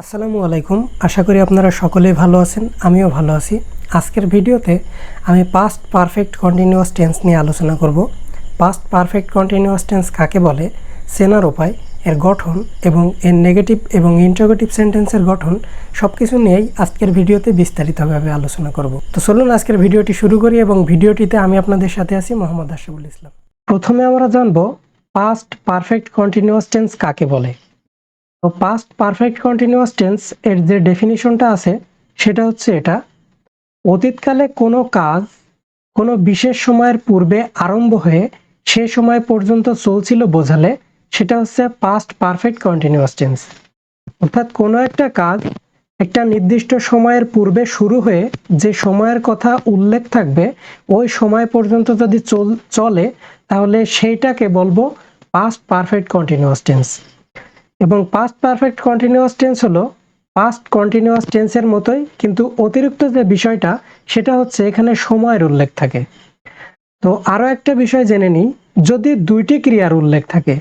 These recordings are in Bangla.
আসসালামু আলাইকুম। আশা করি আপনারা সকলেই ভালো আছেন, আমিও ভালো আছি। আজকের ভিডিওতে আমি পাস্ট পারফেক্ট কন্টিনিউয়াস টেন্স নিয়ে আলোচনা করব। পাস্ট পারফেক্ট কন্টিনিউয়াস টেন্স কাকে বলে? সেনার উপায়, এর গঠন এবং এর নেগেটিভ এবং ইন্টারোগেটিভ সেন্টেন্সের গঠন সব কিছু নিয়েই আজকের ভিডিওতে বিস্তারিতভাবে আলোচনা করব। তো চলুন আজকের ভিডিওটি শুরু করি এবং ভিডিওটিতে আমি আপনাদের সাথে আছি মোহাম্মদ আশরাফুল ইসলাম। প্রথমে আমরা জানব পাস্ট পারফেক্ট কন্টিনিউয়াস টেন্স কাকে বলে? তো পাস্ট পারফেক্ট কন্টিনিউয়াস টেন্স এর যে ডেফিনিশনটা আছে, সেটা হচ্ছে এটা। অতীতকালে কোনো কাজ কোনো বিশেষ সময়ের পূর্বে আরম্ভ হয়ে সে সময় পর্যন্ত চলছিল বোঝালে সেটা হচ্ছে পাস্ট পারফেক্ট কন্টিনিউয়াস টেন্স অর্থাৎ কোনো একটা কাজ একটা নির্দিষ্ট সময়ের পূর্বে শুরু হয়ে যে সময়ের কথা উল্লেখ থাকবে, ওই সময় পর্যন্ত যদি চল, চলে, তাহলে সেইটাকে বলব পাস্ট পারফেক্ট কন্টিনিউয়াস টেন্স এবং পাস্ট পারফেক্ট কন্টিনিউয়াস টেন্স হলো পাস্ট কন্টিনিউয়াস টেন্সের মতোই, কিন্তু অতিরিক্ত যে বিষয়টা, সেটা হচ্ছে এখানে সময়ের উল্লেখ থাকে। তো আরও একটা বিষয় জেনে নিই, যদি দুইটি ক্রিয়ার উল্লেখ থাকে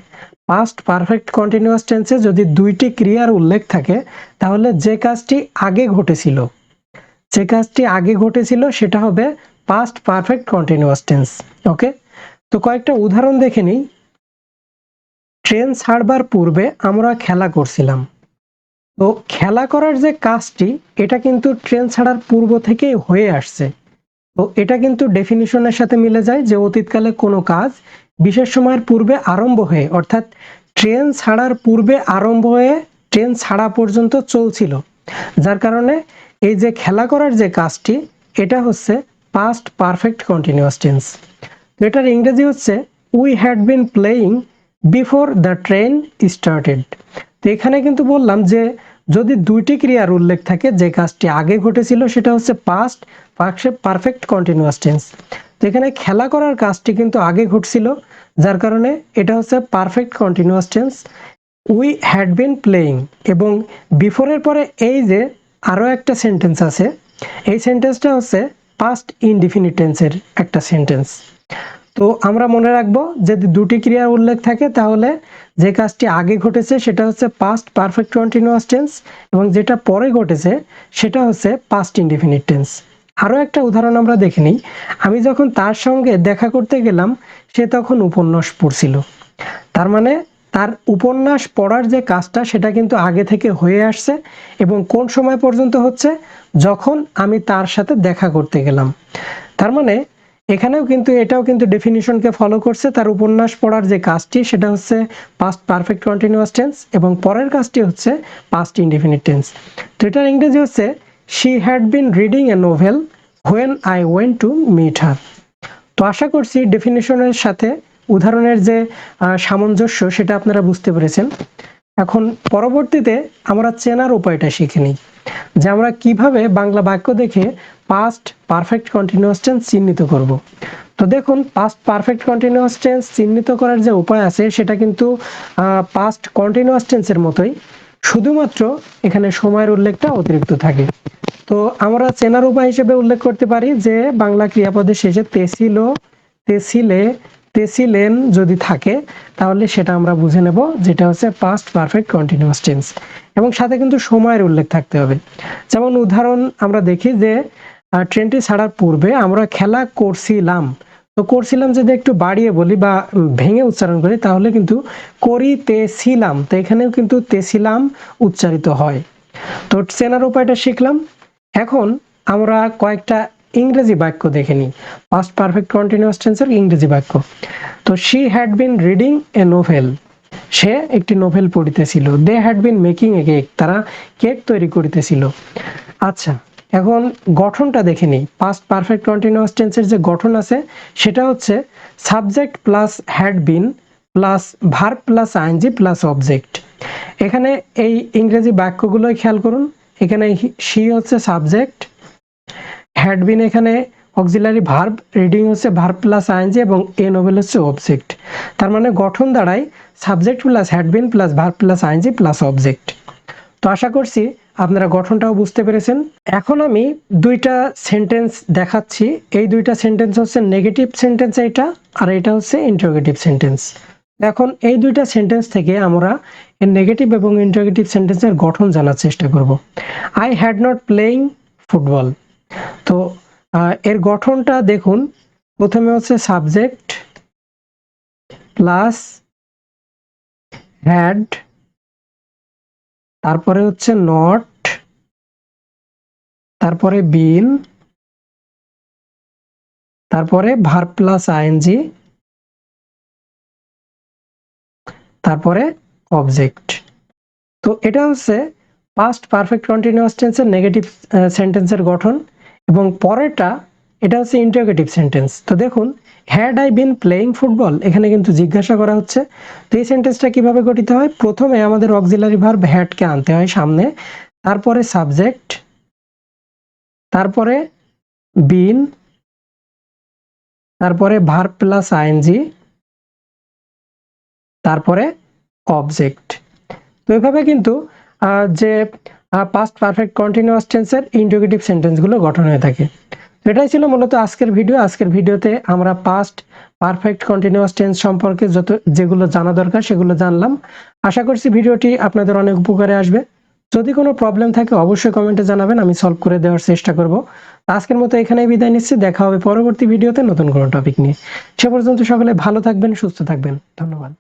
পাস্ট পারফেক্ট কন্টিনিউয়াস টেন্সে যদি দুইটি ক্রিয়ার উল্লেখ থাকে, তাহলে যে কাজটি আগে ঘটেছিল, যে কাজটি আগে ঘটেছিল সেটা হবে past perfect continuous tense okay তো কয়েকটা উদাহরণ দেখে নিই ট্রেন ছাড়বার পূর্বে আমরা খেলা করছিলাম। তো খেলা করার যে কাজটি, এটা কিন্তু ট্রেন ছাড়ার পূর্ব থেকেই হয়ে আসছে। তো এটা কিন্তু ডেফিনিশনের সাথে মিলে যায় যে অতীতকালে কোনো কাজ বিশেষ সময়ের পূর্বে আরম্ভ হয়ে, অর্থাৎ ট্রেন ছাড়ার পূর্বে আরম্ভ হয়ে ট্রেন ছাড়া পর্যন্ত চলছিল। যার কারণে এই যে খেলা করার যে কাজটি, এটা হচ্ছে পাস্ট পারফেক্ট কন্টিনিউয়াস টেন্স এটার ইংরেজি হচ্ছে we had been playing before the train started. তো এখানে কিন্তু বললাম যে, যদি দুইটি ক্রিয়ার উল্লেখ থাকে, যে কাজটি আগে ঘটেছিল সেটা হচ্ছে পাস্ট পারফেক্ট কন্টিনিউয়াস টেন্স তো এখানে খেলা করার কাজটি কিন্তু আগে ঘটছিল, যার কারণে এটা হচ্ছে perfect continuous tense we had been playing এবং বিফোরের পরে এই যে আরও একটা সেন্টেন্স আছে, এই সেন্টেন্সটা হচ্ছে পাস্ট ইনডিফিনিট টেন্সের একটা সেন্টেন্স তো আমরা মনে রাখব, যদি দুটি ক্রিয়ার উল্লেখ থাকে, তাহলে যে কাজটি আগে ঘটেছে সেটা হচ্ছে পাস্ট পারফেক্ট কন্টিনিউয়াস টেন্স এবং যেটা পরে ঘটেছে সেটা হচ্ছে পাস্ট ইনডিফিনিট টেন্স আরও একটা উদাহরণ আমরা দেখে নিই। আমি যখন তার সঙ্গে দেখা করতে গেলাম, সে তখন উপন্যাস পড়ছিল। তার মানে তার উপন্যাস পড়ার যে কাজটা, সেটা কিন্তু আগে থেকে হয়ে আসছে এবং কোন সময় পর্যন্ত হচ্ছে? যখন আমি তার সাথে দেখা করতে গেলাম। তার মানে এখানেও কিন্তু এটাও কিন্তু ডেফিনিশনকে ফলো করছে। তার উপন্যাস পড়ার যে কাজটি, সেটা হচ্ছে পাস্ট পারফেক্ট কন্টিনিউয়াস টেন্স এবং পরের কাজটি হচ্ছে পাস্ট ইনডিফিনিট টেন্স তো এটার ইংরেজি হচ্ছে she had been reading a novel when I went to meet her তো আশা করছি ডেফিনিশনের সাথে উদাহরণের যে সামঞ্জস্য, সেটা আপনারা বুঝতে পেরেছেন। এখন পরবর্তীতে আমরা চেনার উপায়টা শিখে নিই। যে আমরা কীভাবে বাংলা বাক্য দেখে পাস্ট পারফেক্ট কন্টিনিউয়াস টেন্স চিহ্নিত করব। তো দেখুন পাস্ট পারফেক্ট কন্টিনিউয়াস টেন্স চিহ্নিত করার যে উপায় আছে, সেটা কিন্তু পাস্ট কন্টিনিউয়াস টেন্সের মতোই। শুধুমাত্র এখানে সময়ের উল্লেখটা অতিরিক্ত থাকে। তো আমরা চেনার উপায় হিসেবে উল্লেখ করতে পারি যে, বাংলা ক্রিয়াপদের শেষে তেছিল তেছিলে তেছিলেন যদি থাকে, তাহলে সেটা আমরা বুঝে নেব যেটা হচ্ছে পাস্ট পারফেক্ট কন্টিনিউয়াস টেন্স এবং সাথে কিন্তু সময়ের উল্লেখ থাকতে হবে। যেমন উদাহরণ আমরা দেখি যে ট্রেনটি ছাড়ার পূর্বে আমরা খেলা করছিলাম। তো করছিলাম যদি একটু বাড়িয়ে বলি বা ভেঙে উচ্চারণ করি, তাহলে কিন্তু করি করিতেছিলাম। তো এখানেও কিন্তু তেছিলাম উচ্চারিত হয়। তো চেনার উপায়টা শিখলাম। এখন আমরা কয়েকটা ইংরেজি বাক্য দেখে নিই। পাস্ট পারফেক্ট কন্টিনিউয়াস টেন্সের ইংরেজি বাক্য। তো she had been reading a novel সে একটি novel পড়িতেছিল। They had been making a cake তারা কেক তৈরি করিতেছিল। আচ্ছা এখন গঠনটা দেখে নিই। পাস্ট পারফেক্ট কন্টিনিউয়াস টেন্সের যে গঠন আছে, সেটা হচ্ছে subject plus had been plus verb plus ing plus object এখানে এই ইংরেজি বাক্যগুলোই খেয়াল করুন। এখানে শি হচ্ছে সাবজেক্ট হ্যাড বিন এখানে অক্সিলারি ভার্ব রিডিং হচ্ছে ভার্ব প্লাস আইনজি এবং এ নোভেল হচ্ছে অবজেক্ট তার মানে গঠন দাঁড়ায় subject plus had been plus verb plus ing plus object তো আশা করছি আপনারা গঠনটাও বুঝতে পেরেছেন। এখন আমি দুইটা সেন্টেন্স দেখাচ্ছি। এই দুইটা সেন্টেন্স হচ্ছে নেগেটিভ সেন্টেন্স এটা, আর এটা হচ্ছে ইন্টারোগেটিভ সেন্টেন্স এখন এই দুইটা সেন্টেন্স থেকে আমরা নেগেটিভ এবং ইন্টারগেটিভ সেন্টেন্সের গঠন জানার চেষ্টা করব। I had not playing football তো এর গঠনটা দেখুন। প্রথমে হচ্ছে সাবজেক্ট প্লাস হ্যাড তারপরে হচ্ছে নট তারপরে বিন তারপরে ভার প্লাস আইএনজি তারপরে অবজেক্ট তো এটা হচ্ছে পাস্ট পারফেক্ট কন্টিনিউয়াস টেন্সের নেগেটিভ সেন্টেন্সের গঠন। এবং পরেরটা, এটা হচ্ছে ইন্টারগেটিভ সেন্টেন্স তো দেখুন had I been playing football এখানে কিন্তু জিজ্ঞাসা করা হচ্ছে, তো এই সেন্টেন্সটা কীভাবে গঠিত হয়? প্রথমে আমাদের অক্সিলারি ভার্ব হ্যাডকে আনতে হয় সামনে, তারপরে সাবজেক্ট তারপরে বিন তারপরে ভার্ব প্লাস আইএনজি তারপরে অবজেক্ট তো এভাবে কিন্তু যে পাস্ট পারফেক্ট কন্টিনিউয়াস টেন্সের ইন্টিগ্রেটিভ সেন্টেন্সগুলো গঠন হয়ে থাকে। এটাই ছিল মূলত আজকের ভিডিও আজকের ভিডিওতে আমরা পাস্ট পারফেক্ট কন্টিনিউয়াস টেন্স সম্পর্কে যত, যেগুলো জানা দরকার সেগুলো জানলাম। আশা করছি ভিডিওটি আপনাদের অনেক উপকারে আসবে। যদি কোনো প্রবলেম থাকে অবশ্যই কমেন্টে জানাবেন, আমি সলভ করে দেওয়ার চেষ্টা করব। আজকের মতো এখানেই বিদায় নিচ্ছি। দেখা হবে পরবর্তী ভিডিওতে নতুন কোনো টপিক নিয়ে। সে পর্যন্ত সকলে ভালো থাকবেন, সুস্থ থাকবেন। ধন্যবাদ।